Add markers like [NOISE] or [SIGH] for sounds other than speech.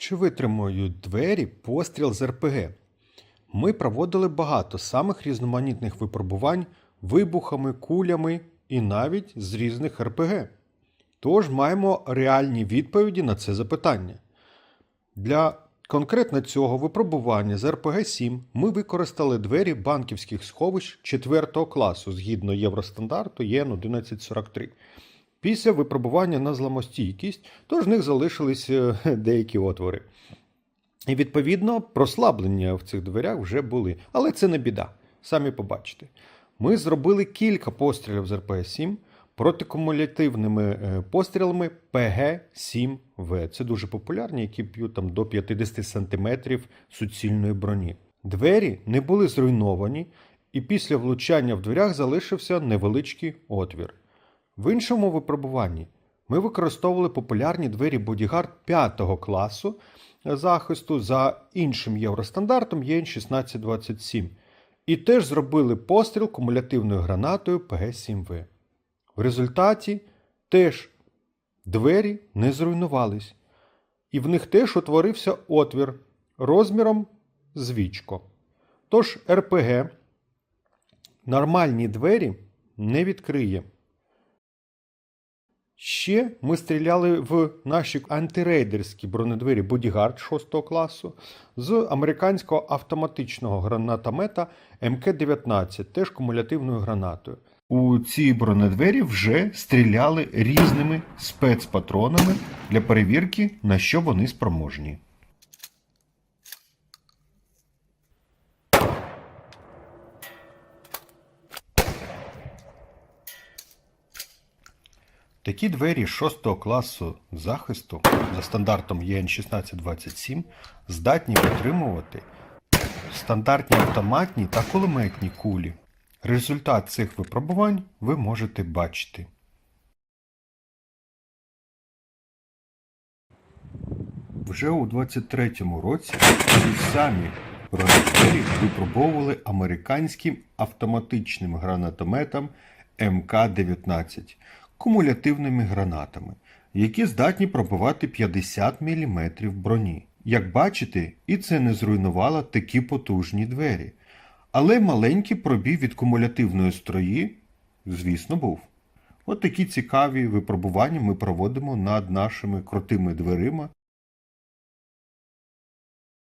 Чи витримують двері постріл з РПГ? Ми проводили багато самих різноманітних випробувань вибухами, кулями і навіть з різних РПГ. Тож маємо реальні відповіді на це запитання. Для конкретно цього випробування з РПГ-7 ми використали двері банківських сховищ 4 класу згідно Євростандарту ЄН 1143. Після випробування на зламостійкість, тож в них залишились е, [LAUGHS] деякі отвори. І відповідно прослаблення в цих дверях вже були. Але це не біда. Самі побачите. Ми зробили кілька пострілів з РПГ-7 протикумулятивними е, пострілами ПГ-7В. Це дуже популярні, які б'ють там до 50 см суцільної броні. Двері не були зруйновані, і після влучання в дверях залишився невеличкий отвір. В іншому випробуванні ми використовували популярні двері Bodyguard 5 класу захисту за іншим євростандартом ЄН 1627 і теж зробили постріл кумулятивною гранатою ПГ-7В. В результаті теж двері не зруйнувались, і в них теж утворився отвір розміром з вічко. Тож РПГ нормальні двері не відкриє. Ще ми стріляли в наші антирейдерські бронедвері Бодігард 6 класу з американського автоматичного гранатомета МК-19, теж кумулятивною гранатою. У ці бронедвері вже стріляли різними спецпатронами для перевірки, на що вони спроможні. Такі двері 6 класу захисту за стандартом ЄН 1627 здатні витримувати стандартні автоматні та кулеметні кулі. Результат цих випробувань ви можете бачити. Вже у 23-му році ці самі бронедвері випробовували американським автоматичним гранатометом МК-19 кумулятивними гранатами, які здатні пробивати 50 мм броні. Як бачите, і це не зруйнувало такі потужні двері. Але маленький пробій від кумулятивної строї, звісно, був. От такі цікаві випробування ми проводимо над нашими крутими дверима